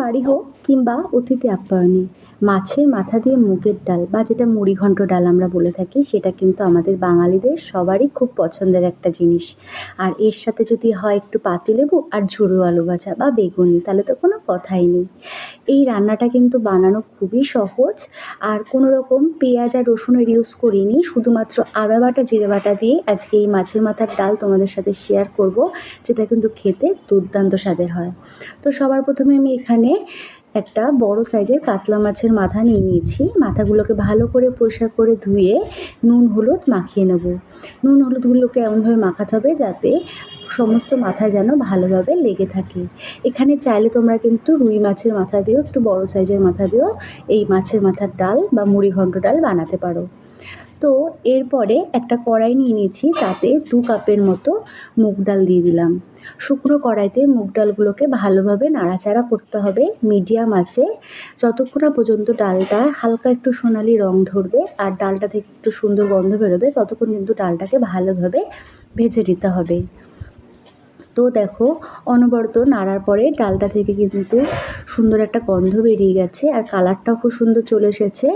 বাড়ি হোক কিংবা অতিথি আপ্যায়নে, মাছের মাথা দিয়ে মুগের ডাল বা যেটা মুড়িঘণ্ট ডাল আমরা বলে থাকি, সেটা কিন্তু আমাদের বাঙালিদের সবারই খুব পছন্দের একটা জিনিস। আর এর সাথে যদি হয় একটু পাতিলেবু আর ঝুরো আলু ভাজা বা বেগুনি, তাহলে তো কোনো কথাই নেই। এই রান্নাটা কিন্তু বানানো খুবই সহজ, আর কোনো রকম পেঁয়াজ আর রসুনের ইউজ করিনি, শুধুমাত্র আদা বাটা, জিরে বাটা দিয়ে আজকে এই মাছের মাথার ডাল তোমাদের সাথে শেয়ার করব, যেটা কিন্তু খেতে দুর্দান্ত স্বাদের হয়। তো সবার প্রথমে আমি এখানে একটা বড় সাইজের কাতলা মাছের মাথা নিয়ে নিয়েছি। মাথাগুলোকে ভালো করে পরিষ্কার করে ধুয়ে নুন, হলুদ মাখিয়ে নেব। নুন হলুদগুলোকে এমনভাবে মাখাতে হবে যাতে সমস্ত মাথা যেন ভালোভাবে লেগে থাকে। এখানে চাইলে তোমরা কিন্তু রুই মাছের মাথা দিয়েও, একটু বড় সাইজের মাথা দিয়েও এই মাছের মাথার ডাল বা মুড়ি ঘন্ট ডাল বানাতে পারো। তো এরপরে একটা কড়াই নিয়ে নিয়েছি, তাতে দু কাপের মতো মুগ ডাল দিয়ে দিলাম। শুকনো কড়াইতে মুগ ডালগুলোকে ভালোভাবে নাড়াচাড়া করতে হবে, মিডিয়াম আছে। যতক্ষণ না পর্যন্ত ডালটা হালকা একটু সোনালি রং ধরবে আর ডালটা থেকে একটু সুন্দর গন্ধ বেরোবে, ততক্ষণ কিন্তু ডালটাকে ভালোভাবে ভেজে নিতে হবে। তো দেখো, অনবরত নাড়ার পরে ডালটা থেকে কিন্তু সুন্দর একটা গন্ধ বেরিয়ে গেছে আর কালারটাও খুব সুন্দর চলে এসেছে।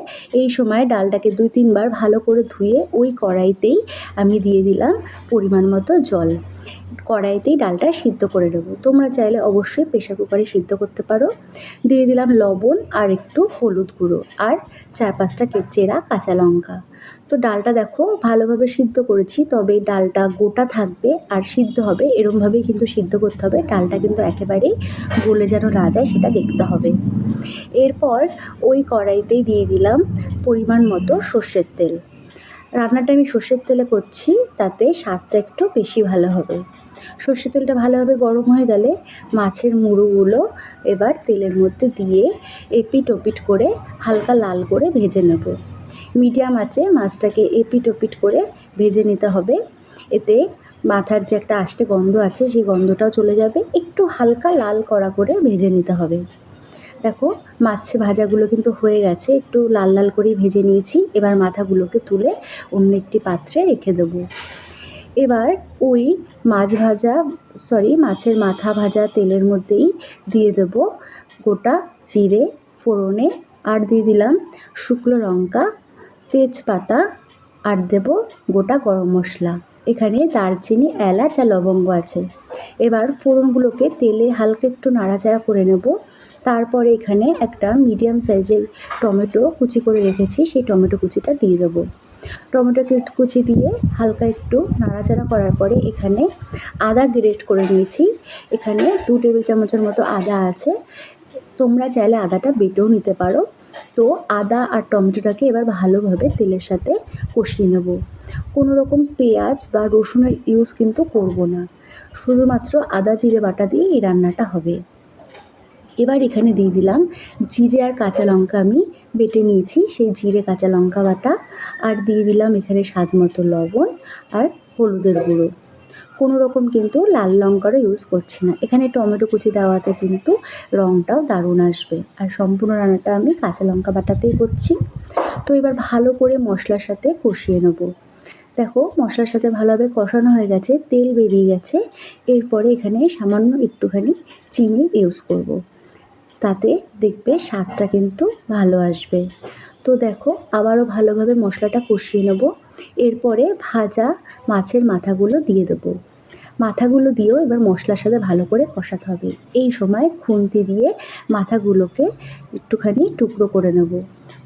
এই সময় ডালটাকে দুই তিনবার ভালো করে ধুয়ে ওই কড়াইতেই আমি দিয়ে দিলাম পরিমাণ মতো জল। কড়াইতেই ডালটা সিদ্ধ করে নেব। তোমরা চাইলে অবশ্যই প্রেশার কুকারে সিদ্ধ করতে পারো। দিয়ে দিলাম লবণ আর একটু হলুদ গুঁড়ো আর চার পাঁচটা চেরা কাঁচা লঙ্কা। তো ডালটা দেখো ভালোভাবে সিদ্ধ করেছি, তবে ডালটা গোটা থাকবে আর সিদ্ধ হবে। এরমভাবেই কিন্তু সিদ্ধ করতে হবে। ডালটা কিন্তু একেবারেই গলে যেন না যায় সেটা দেখতে হবে। এরপর ওই কড়াইতেই দিয়ে দিলাম পরিমাণ মতো সর্ষের তেল। রান্নাটা আমি সর্ষের তেলে করছি, তাতে স্বাদটা একটু বেশি ভালো হবে। সর্ষের তেলটা ভালোভাবে গরম হয়ে গেলে মাছের মুড়োগুলো এবার তেলের মধ্যে দিয়ে এপিট ওপিট করে হালকা লাল করে ভেজে নেব। মিডিয়াম আঁচে মাছটাকে এপিট ওপিট করে ভেজে নিতে হবে। এতে মাথার যে একটা আষ্টে গন্ধ আছে, সেই গন্ধটাও চলে যাবে। একটু হালকা লাল কড়া করে ভেজে নিতে হবে। দেখো, মাছ ভাজাগুলো কিন্তু হয়ে গেছে। একটু লাল লাল করেই ভেজে নিয়েছি। এবার মাথাগুলোকে তুলে অন্য একটি পাত্রে রেখে দেবো। এবার ওই মাছ ভাজা সরি মাছের মাথা ভাজা তেলের মধ্যেই দিয়ে দেব গোটা জিরে, ফোড়নে, আর দিয়ে দিলাম শুকনো লঙ্কা, তেজপাতা, আর দেব গোটা গরম মশলা। এখানে দারচিনি, এলাচ, আর লবঙ্গ আছে। এবার ফোড়নগুলোকে তেলে হালকা একটু নাড়াচাড়া করে নেব। তারপরে এখানে একটা মিডিয়াম সাইজের টমেটো কুচি করে রেখেছি, সেই টমেটো কুচিটা দিয়ে দেবো। টমেটো কুচি দিয়ে হালকা একটু নাড়াচাড়া করার পরে এখানে আদা গ্রেট করে নিয়েছি। এখানে দু টেবিল চামচের মতো আদা আছে। তোমরা চাইলে আদাটা বেটেও নিতে পারো। তো আদা আর টমেটোটাকে এবার ভালোভাবে তেলের সাথে কষিয়ে নেব। কোনো রকম পেঁয়াজ বা রসুনের ইউজ কিন্তু করব না। শুধুমাত্র আদা, জিরে, বাটা দিয়ে এই রান্নাটা হবে। এবার এখানে দিয়ে দিলাম জিরে আর কাঁচা লঙ্কা আমি বেটে নিয়েছি, সেই জিরে কাঁচা লঙ্কা বাটা। আর দিয়ে দিলাম এখানে স্বাদ মতো লবণ আর হলুদের গুঁড়ো। কোনো রকম কিন্তু লাল লঙ্কারও ইউজ করছি না। এখানে টমেটো কুচি দেওয়াতে কিন্তু রঙটাও দারুণ আসবে। আর সম্পূর্ণ রান্নাটা আমি কাঁচা লঙ্কা বাটাতেই করছি। তো এবার ভালো করে মশলার সাথে কষিয়ে নেব। দেখো মশলার সাথে ভালোভাবে কষানো হয়ে গেছে, তেল বেরিয়ে গেছে। এরপরে এখানে সামান্য একটুখানি চিনি ইউজ করব। তাতে দেখবে স্বাদটা কিন্তু ভালো আসবে। তো দেখো, আবারও ভালোভাবে মশলাটা কষিয়ে নেব। এরপরে ভাজা মাছের মাথাগুলো দিয়ে দেবো। মাথাগুলো দিয়েও এবার মশলার সাথে ভালো করে কষাতে হবে। এই সময় খুন্তি দিয়ে মাথাগুলোকে একটুখানি টুকরো করে নেব।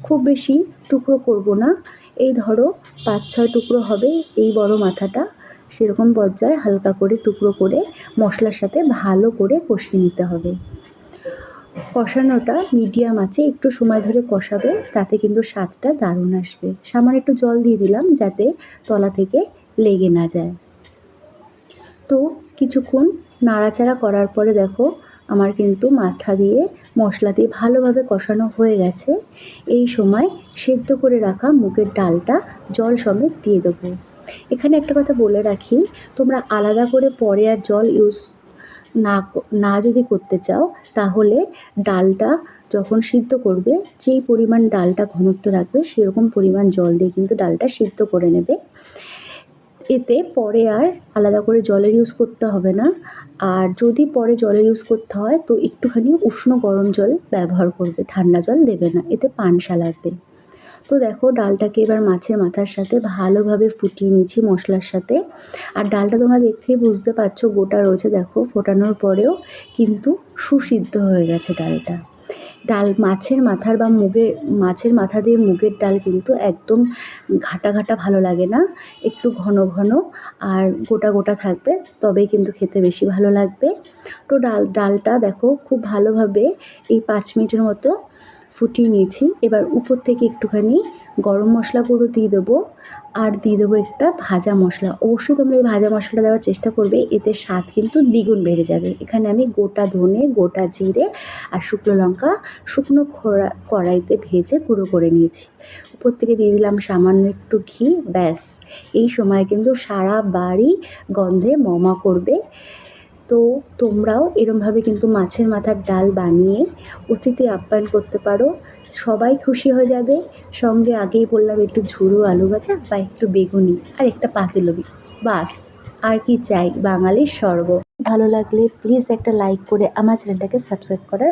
খুব বেশি টুকরো করব না। এই ধরো পাঁচ, ছয় টুকরো হবে এই বড় মাথাটা। সেরকম পর্যায়ে হালকা করে টুকরো করে মশলার সাথে ভালো করে কষিয়ে নিতে হবে। কষানোটা মিডিয়াম আছে, একটু সময় ধরে কষাবে, তাতে কিন্তু স্বাদটা দারুণ আসবে। সামান্য একটু জল দিয়ে দিলাম যাতে তলা থেকে লেগে না যায়। তো কিছুক্ষণ নাড়াচাড়া করার পরে দেখো, আমার কিন্তু মাথা দিয়ে মশলা দিয়ে ভালোভাবে কষানো হয়ে গেছে। এই সময় সেদ্ধ করে রাখা মুগের ডালটা জল সমেত দিয়ে দেবো। এখানে একটা কথা বলে রাখি, তোমরা আলাদা করে পরে আর জল ইউজ না না যদি করতে চাও, তাহলে ডালটা যখন সিদ্ধ করবে, যেই পরিমাণ ডালটা ঘনত্ব রাখবে, সেরকম পরিমাণ জল দিয়ে কিন্তু ডালটা সিদ্ধ করে নেবে। এতে পরে আর আলাদা করে জলের ইউজ করতে হবে না। আর যদি পরে জলের ইউজ করতে হয়, তো একটুখানি উষ্ণ গরম জল ব্যবহার করবে, ঠান্ডা জল দেবে না, এতে পানসা লাগবে। তো দেখো, ডালটাকে এবার মাছের মাথার সাথে ভালোভাবে ফুটিয়ে নিয়েছি মশলার সাথে। আর ডালটা তোমরা দেখেই বুঝতে পারছ, গোটা রয়েছে দেখো, ফোটানোর পরেও কিন্তু সুসিদ্ধ হয়ে গেছে ডালটা। ডাল মাছের মাথার বা মুগের, মাছের মাথা দিয়ে মুগের ডাল কিন্তু একদম ঘাটা ঘাটা ভালো লাগে না, একটু ঘন ঘন, আর গোটা গোটা থাকবে, তবেই কিন্তু খেতে বেশি ভালো লাগবে। তো ডাল, ডালটা দেখো খুব ভালোভাবে এই পাঁচ মিনিটের মতো ফুটিয়ে নিয়েছি। এবার উপর থেকে একটুখানি গরম মশলা গুঁড়ো দিয়ে দেবো আর দিয়ে দেবো একটা ভাজা মশলা। অবশ্যই তোমরা এই ভাজা মশলাটা দেওয়ার চেষ্টা করবে, এতে স্বাদ কিন্তু দ্বিগুণ বেড়ে যাবে। এখানে আমি গোটা ধনে, গোটা জিরে আর শুকনো লঙ্কা, শুকনো খোড়া কড়াইতে ভেজে গুঁড়ো করে নিয়েছি। উপর থেকে দিয়ে দিলাম সামান্য একটু ঘি, ব্যাস। এই সময় কিন্তু সারা বাড়ি গন্ধে মমা করবে। তো তোমরাও এরমভাবে কিন্তু মাছের মাথার ডাল বানিয়ে অতিথি আপ্যায়ন করতে পারো। সবাই খুশি হয়ে যাবে। সঙ্গে আগেই বললাম একটু ঝুড়ো আলু ভাজা বা একটু বেগুনি আর একটা পাতিলবি। বাস, আর কি চাই? বাঙালির স্বর্গ ভালো লাগলে প্লিজ একটা লাইক করে আমার চ্যানেলটাকে সাবস্ক্রাইব করার